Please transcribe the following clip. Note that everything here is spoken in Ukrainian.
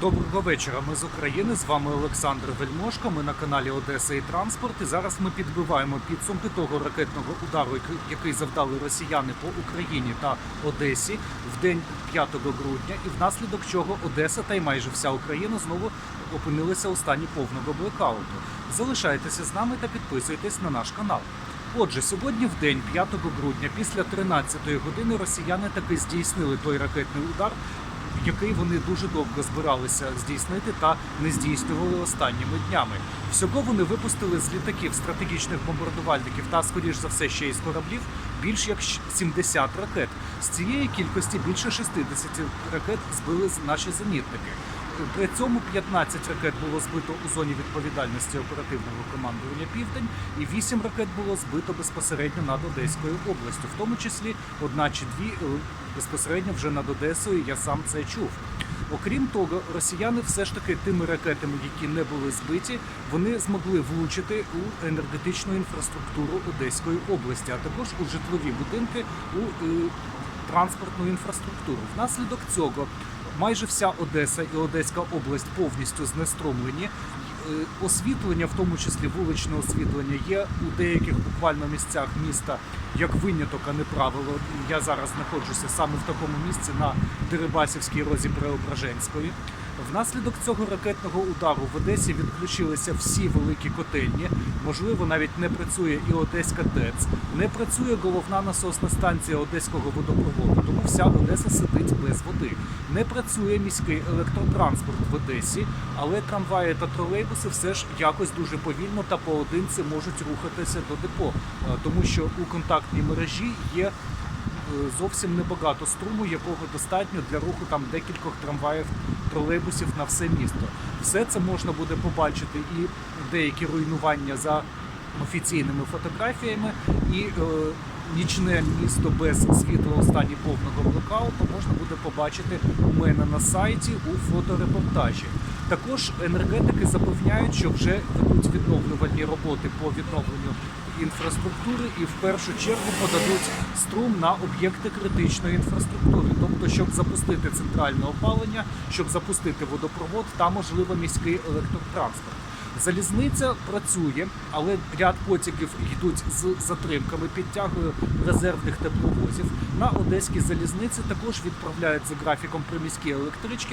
Доброго вечора. Ми з України. З вами Олександр Вельмошко. Ми на каналі Одеса і Транспорт. І зараз ми підбиваємо підсумки того ракетного удару, який- завдали росіяни по Україні та Одесі в день 5 грудня, і внаслідок чого Одеса та й майже вся Україна знову опинилися у стані повного блекауту. Залишайтеся з нами та підписуйтесь на наш канал. Отже, сьогодні в день 5 грудня, після 13-ї години, росіяни таки здійснили той ракетний удар, який вони дуже довго збиралися здійснити та не здійснювали останніми днями. Всього вони випустили з літаків стратегічних бомбардувальників та, скоріш за все, ще й з кораблів більш як 70 ракет. З цієї кількості більше 60 ракет збили наші зенітники. При цьому 15 ракет було збито у зоні відповідальності оперативного командування Південь, і 8 ракет було збито безпосередньо над Одеською областю, в тому числі одна чи дві е, безпосередньо вже над Одесою. Я сам це чув. Окрім того, росіяни все ж таки тими ракетами, які не були збиті, вони змогли влучити у енергетичну інфраструктуру Одеської області, а також у житлові будинки у е, транспортну інфраструктуру. Внаслідок цього майже вся Одеса і Одеська область повністю знеструмлені. Е, Освітлення, в тому числі вуличне освітлення, є у деяких буквально місцях міста як виняток, а не правило. Я зараз знаходжуся саме в такому місці на Дерибасівській розі Преображенської. Внаслідок цього ракетного удару в Одесі відключилися всі великі котельні. Можливо, навіть не працює і Одеська ТЕЦ, не працює головна насосна станція Одеського водопроводу, тому вся Одеса сидить без води. Не працює міський електротранспорт в Одесі, але трамваї та тролейбуси все ж якось дуже повільно та поодинці можуть рухатися до депо, е, тому що у контактній мережі є е, зовсім небагато струму, якого достатньо для руху там декількох трамваїв, тролейбусів на все місто. Все це можна буде побачити і деякі руйнування за офіційними фотографіями, і е, нічне місто без світла у стані повного блокауту можна буде побачити у мене на сайті у фоторепортажі. Також енергетики запевняють, що вже ведуть відновлювальні роботи по відновленню інфраструктури і в першу чергу подадуть струм на об'єкти критичної інфраструктури, тобто, щоб запустити центральне опалення, щоб запустити водопровод та можливо міський електротранспорт. Залізниця працює, але ряд потягів йдуть з затримками, підтягує резервних тепловозів. На одеській залізниці також відправляють за графіком приміські електрички.